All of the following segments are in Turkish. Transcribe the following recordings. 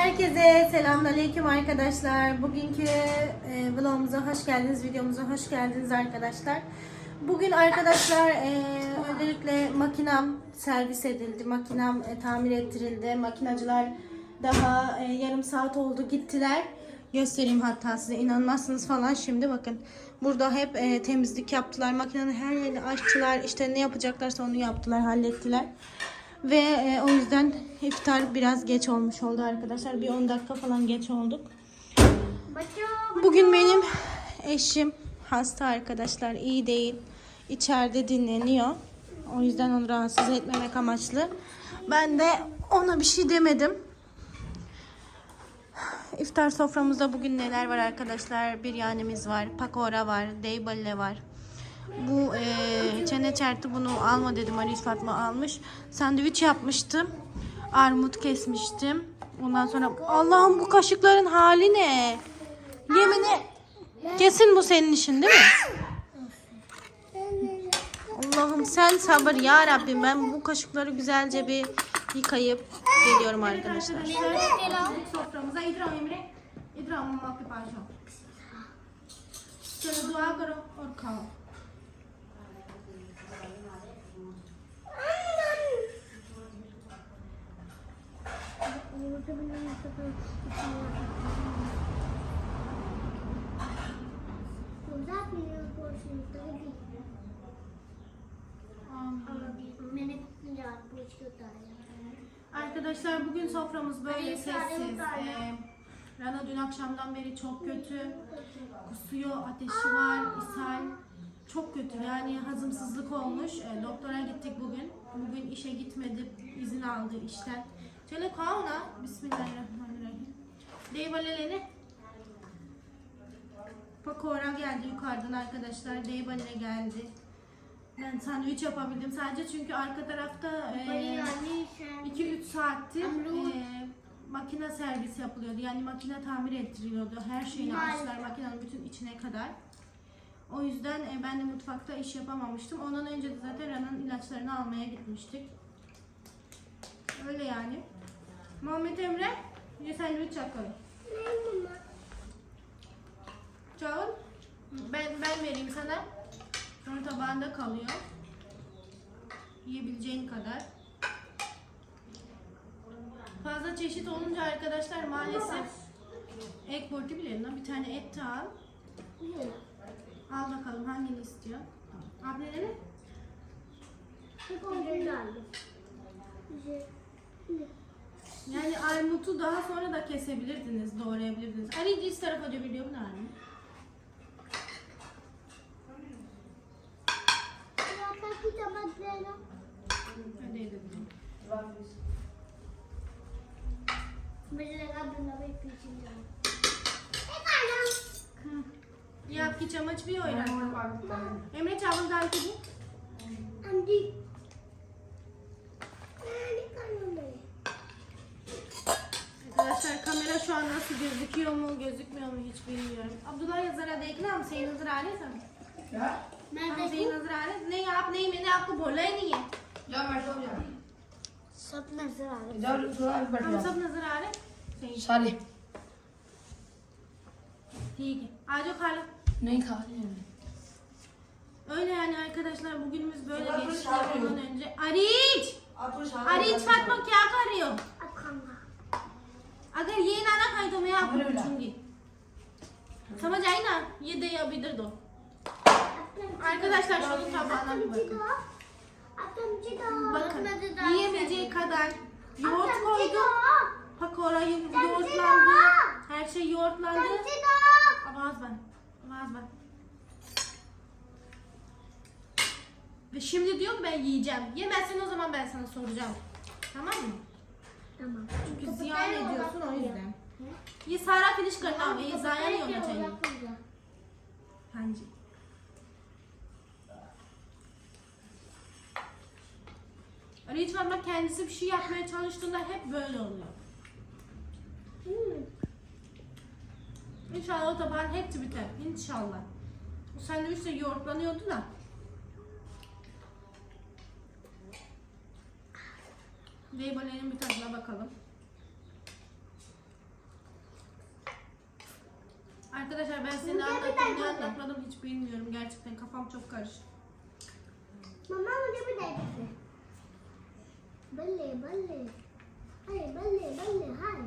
Herkese selamünaleyküm arkadaşlar. Bugünkü e, vlogumuza hoş geldiniz, videomuza hoş geldiniz arkadaşlar. Bugün arkadaşlar e, öncelikle makinam servis edildi, makinam e, tamir ettirildi. Makinacılar daha e, yarım saat oldu gittiler. Göstereyim hatta size inanmazsınız falan şimdi bakın. Burada hep temizlik yaptılar. Makinenin her yerini açtılar. İşte ne yapacaklarsa onu yaptılar, hallettiler. Ve e, o yüzden iftar biraz geç olmuş oldu arkadaşlar. Bir 10 dakika falan geç olduk. Bugün benim eşim hasta arkadaşlar. iyi değil. İçeride dinleniyor. O yüzden onu rahatsız etmemek amaçlı. Ben de ona bir şey demedim. İftar soframızda bugün neler var arkadaşlar? Biryanimiz var, pakora var, deyballe var Bu e, çene çerti bunu alma dedim. Arif Fatma almış. Sandviç yapmıştım. Armut kesmiştim. Ondan sonra Allah'ım bu kaşıkların hali ne? Yemini kesin bu senin işin değil mi? Allah'ım sen sabır ya Rabbim. Ben bu kaşıkları güzelce bir yıkayıp geliyorum arkadaşlar. Soframıza İdram Emre. İdram mama ke paas आओ. चलो दुआ करो और खाओ Arkadaşlar bugün soframız böyle sessiz. Ee, Rana dün akşamdan beri çok kötü. Kusuyor, ateşi var, ishal. Çok kötü yani hazımsızlık olmuş. Ee, doktora gittik bugün. Bugün işe gitmedi, izin aldı işten. Şöyle kauna. Bismillahirrahmanirrahim. Deyvaleleni. Pakora geldi yukarıdan arkadaşlar. Deyvalele geldi. Ben sandviç yapabildim sadece çünkü arka tarafta e, 2-3 saattir Amrut. e, makine servis yapılıyordu. Yani makine tamir ettiriliyordu. Her şeyini açtılar makinenin bütün içine kadar. O yüzden e, ben de mutfakta iş yapamamıştım. Ondan önce de zaten Rana'nın ilaçlarını almaya gitmiştik. Öyle yani. Muhammed Emre, bir sandviç yapalım. Çağıl, ben, ben vereyim sana. Sonra tabağında kalıyor. Yiyebileceğin kadar. Fazla çeşit olunca arkadaşlar maalesef ek borti bilerinden bir tane et de al. Al bakalım hangini istiyor. Abneleri? Yani armutu daha sonra da kesebilirdiniz, doğrayabilirdiniz. Ali iç tarafa dökülüyor mu anne? Hadi edebilirim. मुझे लगा बंदा भाई पीछे जा ये आपकी चम्मच भी होएगा एमरे चावल डाल के दो şu an nasıl gözüküyor mu gözükmüyor mu hiç bilmiyorum. Abdullah ये जरा देखना हम सही नजर आ रहे हैं सब मैं हम सही देखूं नजर आ रहे हैं नहीं आप नहीं मैंने आपको बोला ही नहीं है जाओ बैठो जाओ सब नजर आ रहे जाओ थोड़ा बैठ हम जाओ सब नजर आ रहे हैं सही सारे ठीक है आ जाओ खा लो नहीं खा रहे हैं Öyle yani arkadaşlar bugünümüz böyle geçti. Ondan önce Ariç! Ariç Fatma क्या कर रही हो मैं आपको पूछूंगी समझ आई ना ये दे अब इधर दो Arkadaşlar şunun tabağına bir bakın. Bakın yiyemeyeceği kadar yoğurt koydum. Pakora yoğurtlandı. Her şey yoğurtlandı. Avaz ben. Avaz ben. Ve şimdi diyor ki ben yiyeceğim. Yemezsen o zaman ben sana soracağım. Tamam mı? tamam Çünkü ziyan ediyorsun o yüzden. ये सारा फिनिश करना होगा ये जाया नहीं होना चाहिए हाँ जी Arayıcı Fatma kendisi bir şey yapmaya çalıştığında hep böyle oluyor. İnşallah o tabağın hepsi biter. İnşallah. O sandviç de yoğurtlanıyordu da. Leybale'nin bir tadına bakalım. Arkadaşlar ben seni anlattım, ne anlatmadım hiç bilmiyorum. Gerçekten kafam çok karışık. Mama önce bir dakika. Balle balle. Hayır balle balle hayır.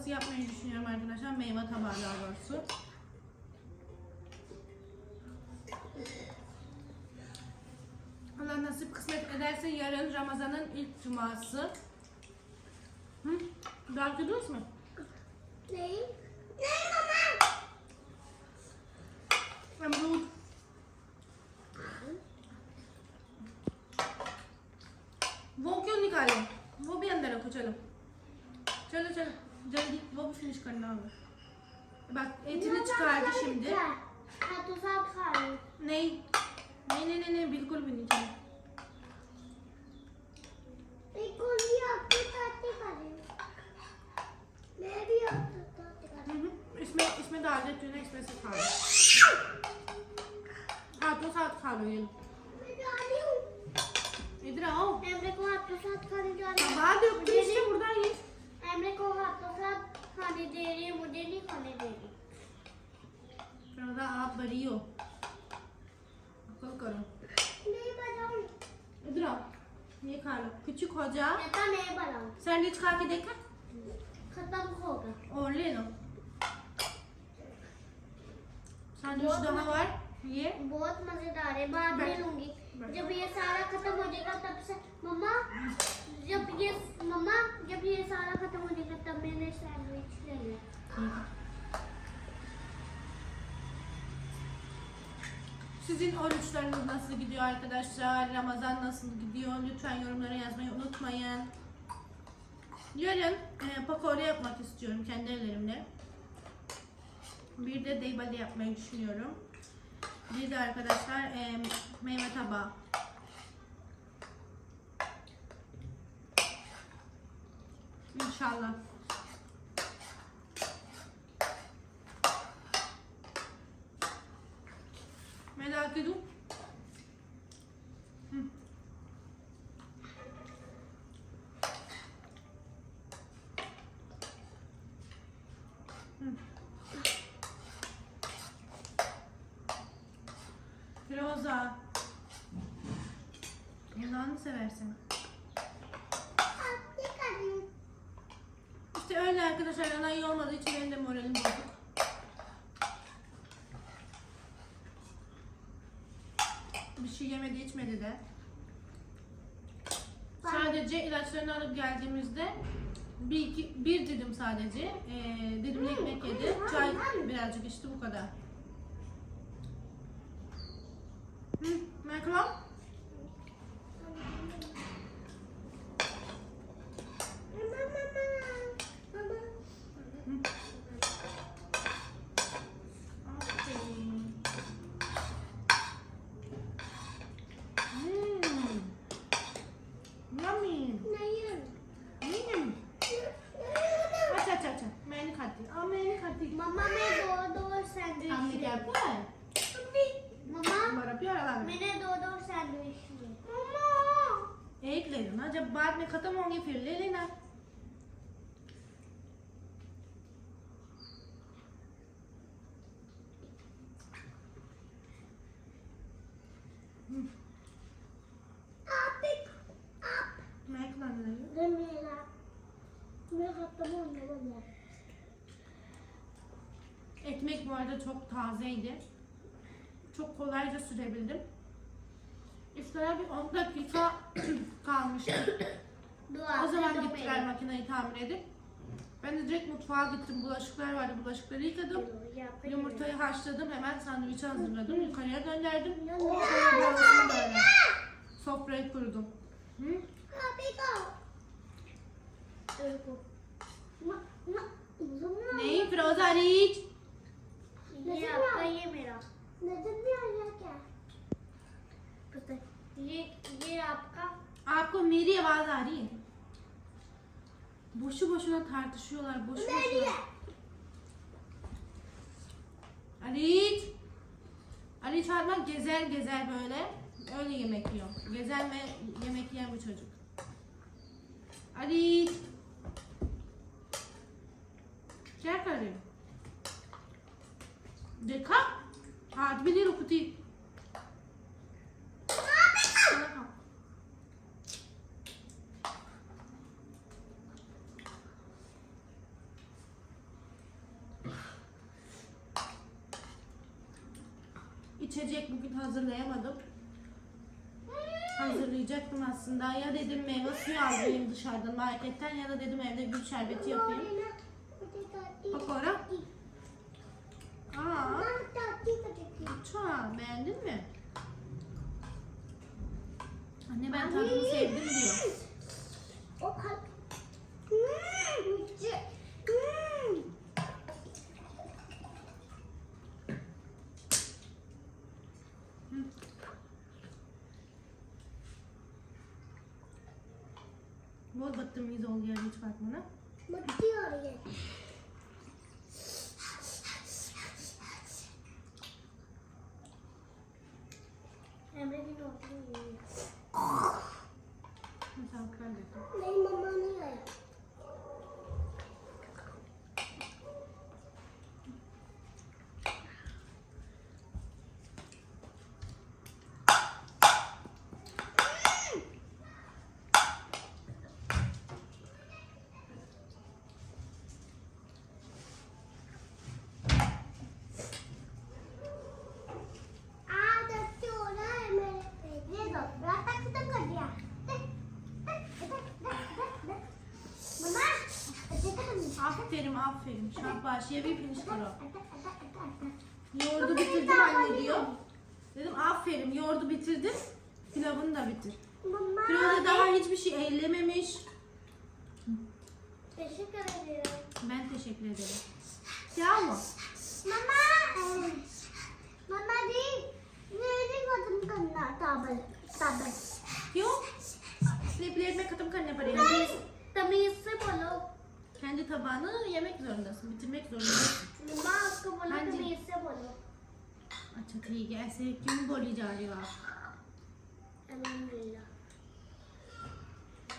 salatası yapmayı düşünüyorum arkadaşlar. Meyve tabağı daha doğrusu. Allah nasip kısmet ederse yarın Ramazan'ın ilk cuması. Hı? Dark ediyoruz mu? नहीं नहीं मम्मा अमरूद वो क्यों निकाले वो भी अंदर रखो चलो चलो चलो जल्दी वो भी फिनिश करना होगा। bak etini çıkardı şimdi. हाँ। तो साथ खा रही नहीं नहीं नहीं नहीं बिल्कुल भी नहीं चलो। एक कोली आपके साथ ही रही मैं भी आपके साथ हम्म, इसमें इसमें डाल देती हूँ ना इसमें से खा लो। हाथों साथ खा लो ये हूँ। इधर आओ। एमरे को हाथों साथ खाने जा रही बाद yok işte buradayız. एमरे को हाथों साथ खाने दे रही है मुझे नहीं खाने दे रही। Şurada आप बड़ी हो। akıl करो। नहीं बनाऊँ। इधर आओ। ये खा लो। कुछ küçük hoca ऐसा नहीं बनाऊँ। सैंडविच खा के देखा? खत्म होगा। और ले लो। सैंडविच daha var ये। बहुत मज़ेदार है। बाद में लूँगी। जब ये सारा खत्म हो जाएगा तब से मम्मा जब ये मम्मा जब ये सारा खत्म हो जाएगा तब मैंने सैंडविच लेना Sizin oruçlarınız nasıl gidiyor arkadaşlar? Ramazan nasıl gidiyor? Lütfen yorumlara yazmayı unutmayın. Yarın e, pakora yapmak istiyorum kendi ellerimle. Bir de deybali yapmayı düşünüyorum. Bir de arkadaşlar e, meyve tabağı. İnşallah. Merak ediyorum. Hı. Loza. Allah'ını seversin. İşte öyle arkadaşlar. Ana iyi olmadığı için benim de moralim bozuk. Bir şey yemedi içmedi de. Sadece ilaçlarını alıp geldiğimizde bir, iki, bir dedim sadece. Ee, dedim ekmek yedi. Çay birazcık içti bu kadar. Michael? Poi per l'Elena Ekmek bu arada çok tazeydi. Çok kolayca sürebildim. İftara bir 10 dakika kalmıştı. दुआ O से zaman दो gittiler मेरे। makineyi tamir edip. Ben de direkt mutfağa gittim. Bulaşıklar vardı. Bulaşıkları yıkadım. यहाँ पे Yumurtayı haşladım. Hemen sandviçi hazırladım. Yukarıya gönderdim. ये Sonra burasını böyle sofrayı kurdum. Hı? आप एक आओ देखो म- नहीं फिरोजा रीच ये आपका ये मेरा पता है, ये ये आपका आपको मेरी आवाज आ रही है Boşu boşuna tartışıyorlar. Boşu boşuna. Aliç. Aliç Adnan gezer gezer böyle. Öyle yemek yiyor. Gezer ve yemek yiyen bir çocuk. Aliç. Gel kardeşim. Deka. Hadi bir okutu. Aslında. Ya dedim meyve suyu alayım dışarıdan marketten ya da dedim evde gül şerbeti yapayım. Pakora. Aa, çok beğendin mi? Anne ben tadını sevdim diyor. O kalp. Hmm, müthiş. Hmm. बहुत बदतमीज हो गया बीच बात में ना pirinç. Şampaşiye bir pirinç. Yoğurdu bitirdim anne diyor. Dedim aferin yoğurdu bitirdin. Pilavını da bitir. Firuze daha hiçbir şey ellememiş. Teşekkür ederim. Ben teşekkür ederim. Siyah mı? Mama. Mama değil. Nereye koydum kanına tabel? Tabel. Yok. Sliplerime katım kanına parayı. Tamam. Tamam. Tamam. Kendi tabağını yemek zorundasın, bitirmek zorundasın. मम्मा उसको बोलो हाँ जी। तमीज से बोलो अच्छा ठीक है ऐसे क्यों बोली जा रही हो आप अल्हम्दुलिल्लाह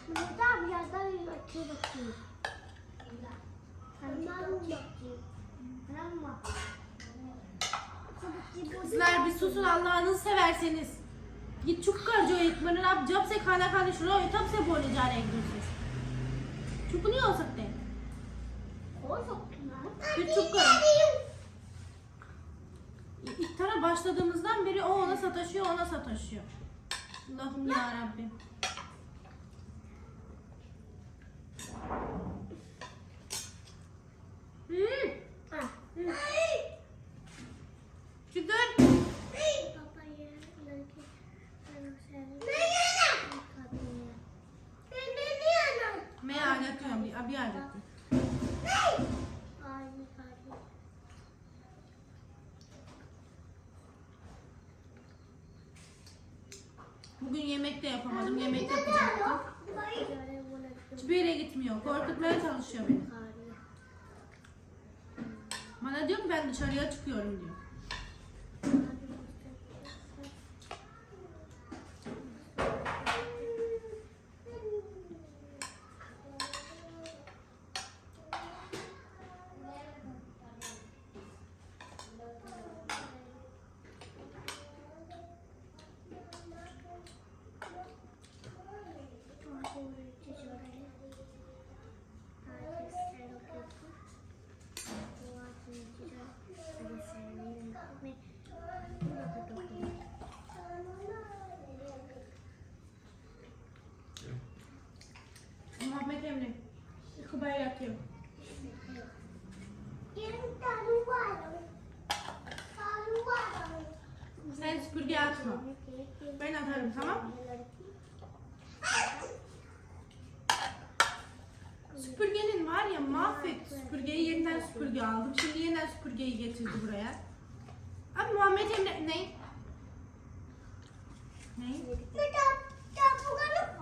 मुझे तो अब ज्यादा भी अच्छी लगती है अम्मा अम्मा Kızlar bir susun Allah'ını severseniz. ये चुप कर जो एक मिनट आप जब से खाना खाने शुरू हुए तब से बोले जा रहे हैं एक दूसरे से चुप नहीं हो सकते Küçük kız. İftara başladığımızdan beri o ona sataşıyor, ona sataşıyor. Allah'ım ya Rabbim. yemek de yapamadım. Yemek yapacaktım. Hiçbir yere gitmiyor. Korkutmaya çalışıyor beni. Bana diyor ki ben dışarıya çıkıyorum diyor. Anneciğim mahvetti süpürgeyi. Yeniden süpürge aldım. Şimdi yeniden süpürgeyi getirdi buraya. Abi Muhammed'in ne? Ne? ne?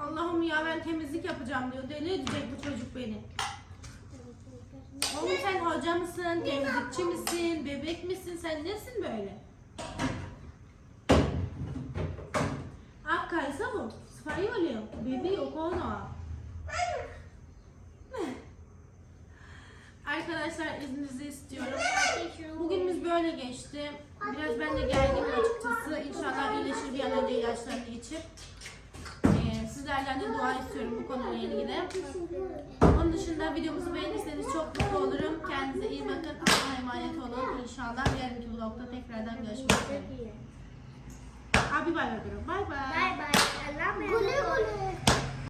Allah'ım ya ben temizlik yapacağım diyor. Deli edecek bu çocuk beni. Oğlum sen hoca mısın, temizlikçi misin, bebek misin, sen nesin böyle? Ah, calçamos. Sfaiolio, bebi o cono. Arkadaşlar izninizi istiyorum. Bugünümüz böyle geçti. Biraz ben de gerginim açıkçası. İnşallah iyileşir bir an önce ilaçlarını içip. Ee, sizlerden de dua istiyorum bu konuyla ilgili. Onun dışında videomuzu beğenirseniz çok mutlu olurum. Kendinize iyi bakın. Allah'a emanet olun. İnşallah yarınki vlogda tekrardan görüşmek üzere. Abi bay bay. Bay bay. Bye bye. Allah